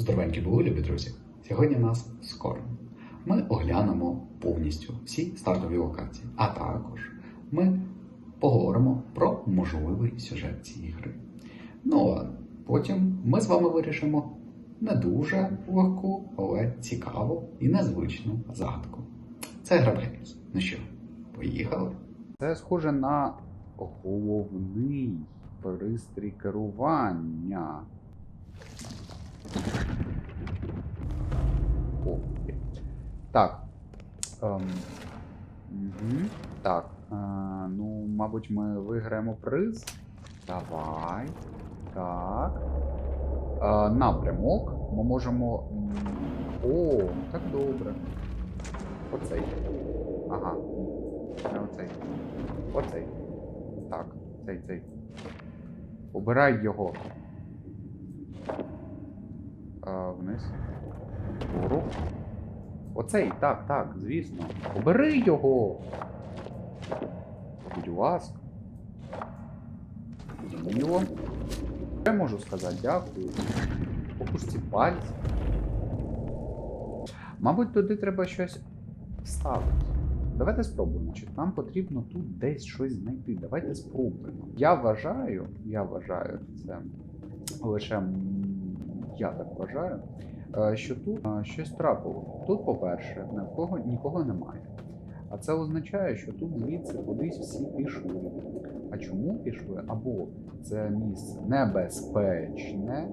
Здоровенькі були, любі друзі. Сьогодні нас скоро. Ми оглянемо повністю всі стартові локації, а також ми поговоримо про можливий сюжет цієї гри. Ну а потім ми з вами вирішимо не дуже легку, але цікаву і незвичну загадку. Це гра Гельс. Ну що, поїхали? Це схоже на головний пристрій керування. О, так. Ем, угу, так. Е, ну, мабуть, ми виграємо приз. Давай. Так. Е, напрямок. Ми можемо. О, так добре. Оцей. Ага. Не оцей. Оцей. Так, цей, цей. Обирай його. А, вниз. Вгору. Оцей, так, так, звісно. Обери його. Будь ласка. Зрозуміло. Я можу сказати дякую. Покушці пальці. Мабуть, туди треба щось вставити. Давайте спробуємо, чи нам потрібно тут десь щось знайти. Давайте спробуємо. Я вважаю, я вважаю це лише я так вважаю, що тут е, щось трапило. Тут, по-перше, нікого, нікого немає. А це означає, що тут звідси кудись всі пішли. А чому пішли? Або це місце небезпечне,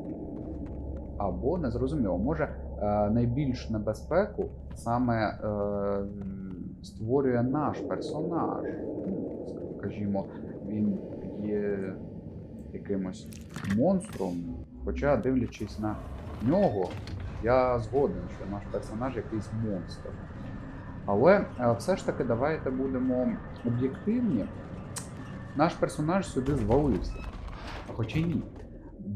або незрозуміло. Може, е, найбільш небезпеку саме е, створює наш персонаж. Ну, Скажімо, він є якимось монстром. Хоча, дивлячись на нього, я згоден, що наш персонаж якийсь монстр. Але е, все ж таки давайте будемо об'єктивні. Наш персонаж сюди звалився. Хоча ні.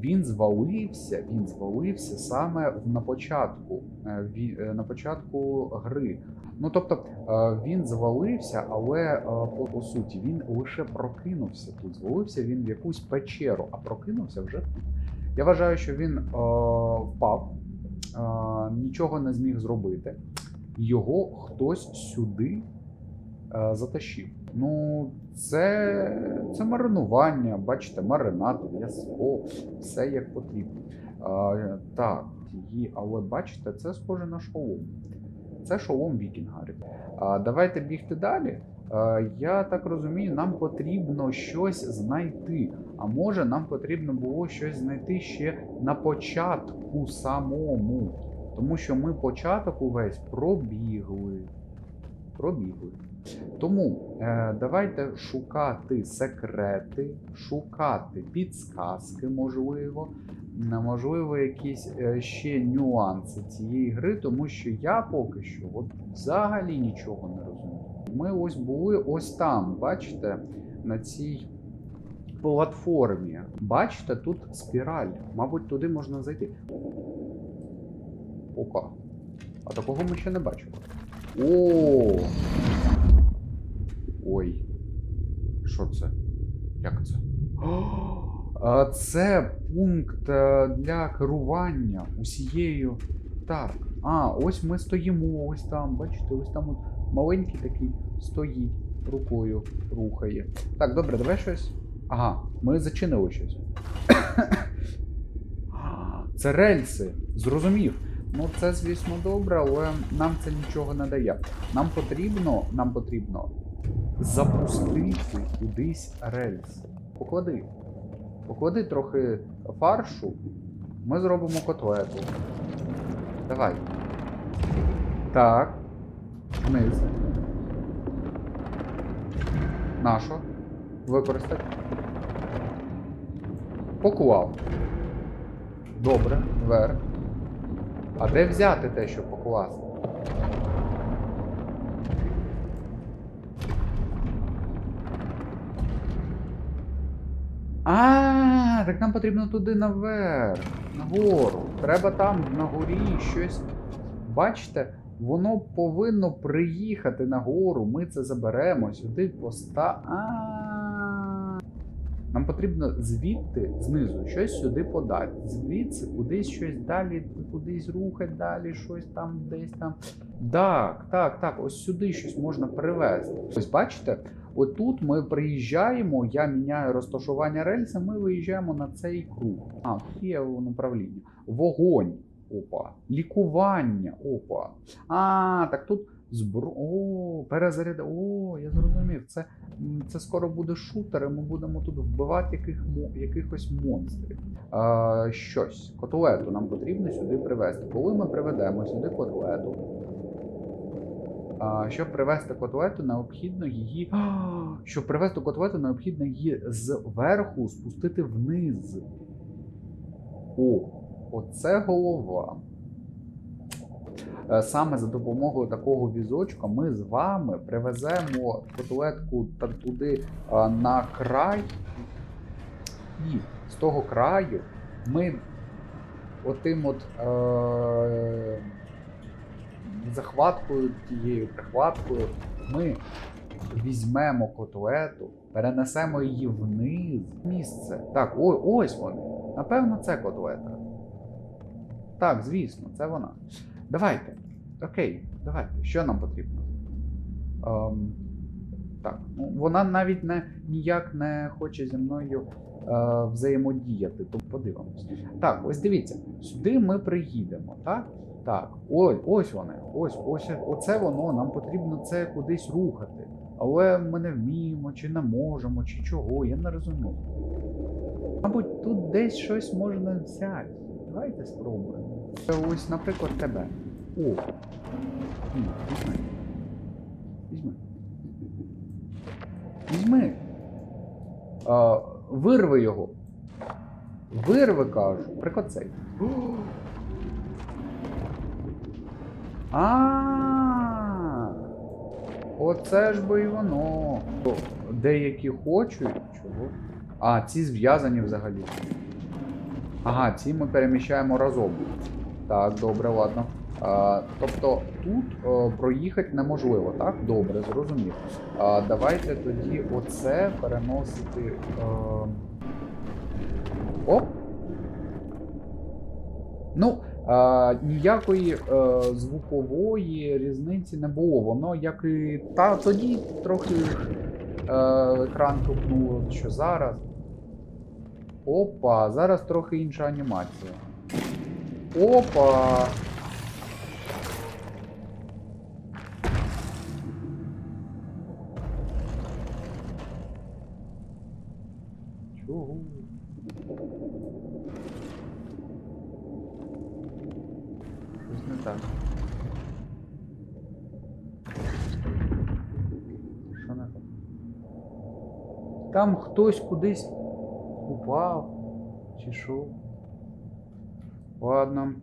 Він звалився, він звалився саме на початку, е, е, на початку гри. Ну тобто він звалився, але по, по суті він лише прокинувся тут. Звалився він в якусь печеру, а прокинувся вже тут. Я вважаю, що він впав, нічого не зміг зробити. Його хтось сюди е, затащив. Ну, це, це маринування, бачите, маринад, м'ясо, все як потрібно. Е, так, її, але бачите, це схоже на шолом. Це шолом вікінгарів. А, давайте бігти далі. А, я так розумію, нам потрібно щось знайти. А може, нам потрібно було щось знайти ще на початку самому. Тому що ми початок увесь пробігли. Пробігли. Тому е, давайте шукати секрети, шукати підсказки, можливо, можливо, якісь е, ще нюанси цієї гри, тому що я поки що от взагалі нічого не розумію. Ми ось були ось там, бачите, на цій платформі. Бачите, тут спіраль. Мабуть, туди можна зайти. Опа. А такого ми ще не бачили. О! Ой. Що це? Як це? А, Це пункт е, для керування усією. Так. А, ось ми стоїмо, ось там. Бачите, ось там от маленький такий стоїть, рукою рухає. Так, добре, давай щось. Ага, ми зачинили щось. Це рельси. Зрозумів. Ну, це, звісно, добре, але нам це нічого не дає. Нам потрібно, нам потрібно запустити кудись рельси. Поклади. Поклади трохи фаршу, ми зробимо котлету. Давай. Так. Вниз. Нащо? Використати. Поклав. Добре, вверх. А де взяти те, що покласти? А, так нам потрібно туди наверх, нагору. Треба там на горі щось. Бачите, воно повинно приїхати нагору. Ми це заберемо сюди поста. А. Нам потрібно звідти знизу щось сюди подати. Звідси кудись щось далі, кудись рухати далі, щось там, десь там. Так, так, так, ось сюди щось можна перевезти. Ось бачите, отут ми приїжджаємо, я міняю розташування рельси, ми виїжджаємо на цей круг. А, тут є управління. Вогонь. Опа. Лікування. Опа. А, так тут збро. О, перезаряд. О, я зрозумів. Це, це скоро буде шутер, і ми будемо тут вбивати яких, якихось монстрів. А, щось. Котлету нам потрібно сюди привезти. Коли ми приведемо сюди котлету. Щоб привезти котлету, необхідно її. Щоб привезти котлету, необхідно її зверху спустити вниз. О, оце голова. Е, Саме за допомогою такого візочка ми з вами привеземо котлетку туди на край. І з того краю ми отим от е- захваткою тією прихваткою ми візьмемо котлету, перенесемо її вниз. Місце. Так, о, ось вони. Напевно, це котлета. Так, звісно, це вона. Давайте. Окей, давайте. Що нам потрібно? Ем, так, ну вона навіть не, ніяк не хоче зі мною е, взаємодіяти, то подивимось. Так, ось дивіться, сюди ми приїдемо, так? Так, ось, ось вони, ось, ось, оце воно, нам потрібно це кудись рухати. Але ми не вміємо, чи не можемо, чи чого, я не розумію. Мабуть, тут десь щось можна взяти. Давайте спробуємо. Ось, наприклад, тебе. О! Ні, візьми. Візьми. Візьми. А, вирви його. Вирви, кажу. Приклад цей. А. Оце ж би і воно. Деякі хочуть. Чого? А, ці зв'язані взагалі. Ага, ці ми переміщаємо разом. Так, добре, ладно. А, тобто тут е, проїхати неможливо, так? Добре, зрозумів. А, давайте тоді оце переносити. Е... Оп. Ну, е, ніякої е, звукової різниці не було. Воно як і. Та тоді трохи е, екран тупнуло, що зараз. Опа, зараз трохи інша анімація. Опа! Чого? Щось не так. Що не так? Там хтось кудись упав чи що? Ладно.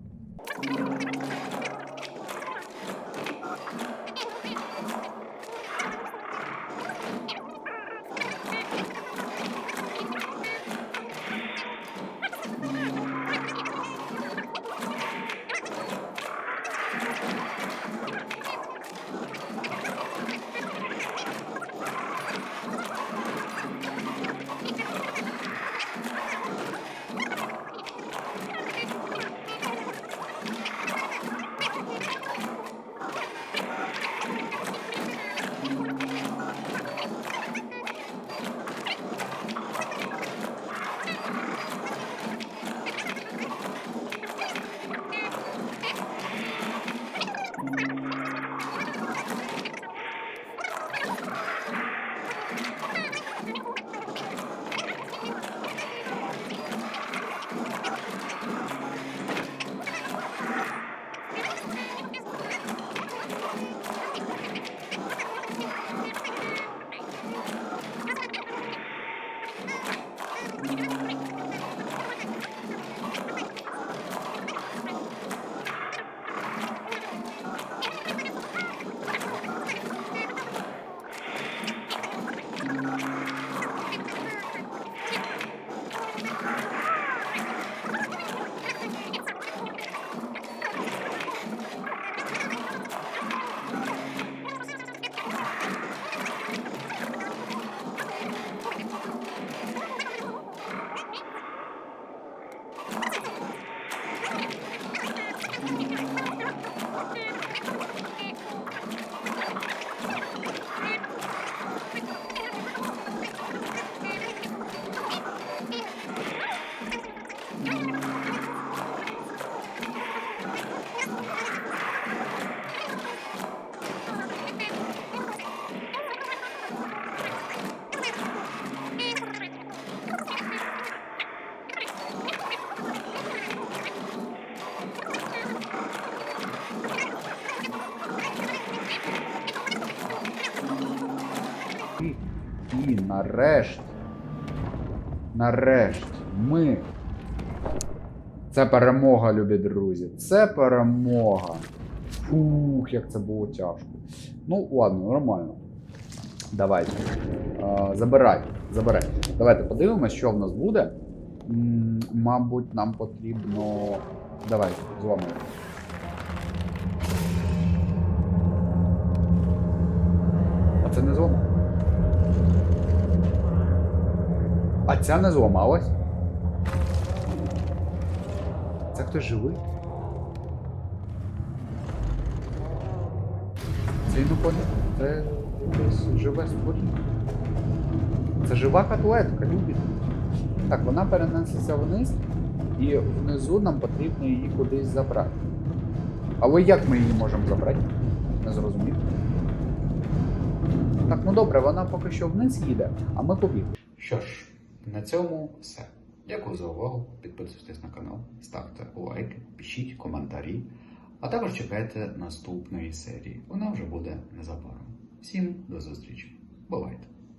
Just І нарешті. Ми. Це перемога, любі друзі. Це перемога. Фух, як це було тяжко. Ну, ладно, нормально. Давайте. Забирай, забирай. Давайте подивимось, що в нас буде. Мабуть, нам потрібно. Давай, зламаємо. А це не зламав. Ця не зламалась. Це хтось живий? Це іноходить. Це якесь живе створіння. Це жива котлетка, любі. Так, вона перенесеться вниз, і внизу нам потрібно її кудись забрати. Але як ми її можемо забрати? Не зрозумів. Так, ну добре, вона поки що вниз їде, а ми побігли. Що ж, на цьому все. Дякую за увагу. Підписуйтесь на канал, ставте лайки, пишіть коментарі, а також чекайте наступної серії. Вона вже буде незабаром. Всім до зустрічі. Бувайте!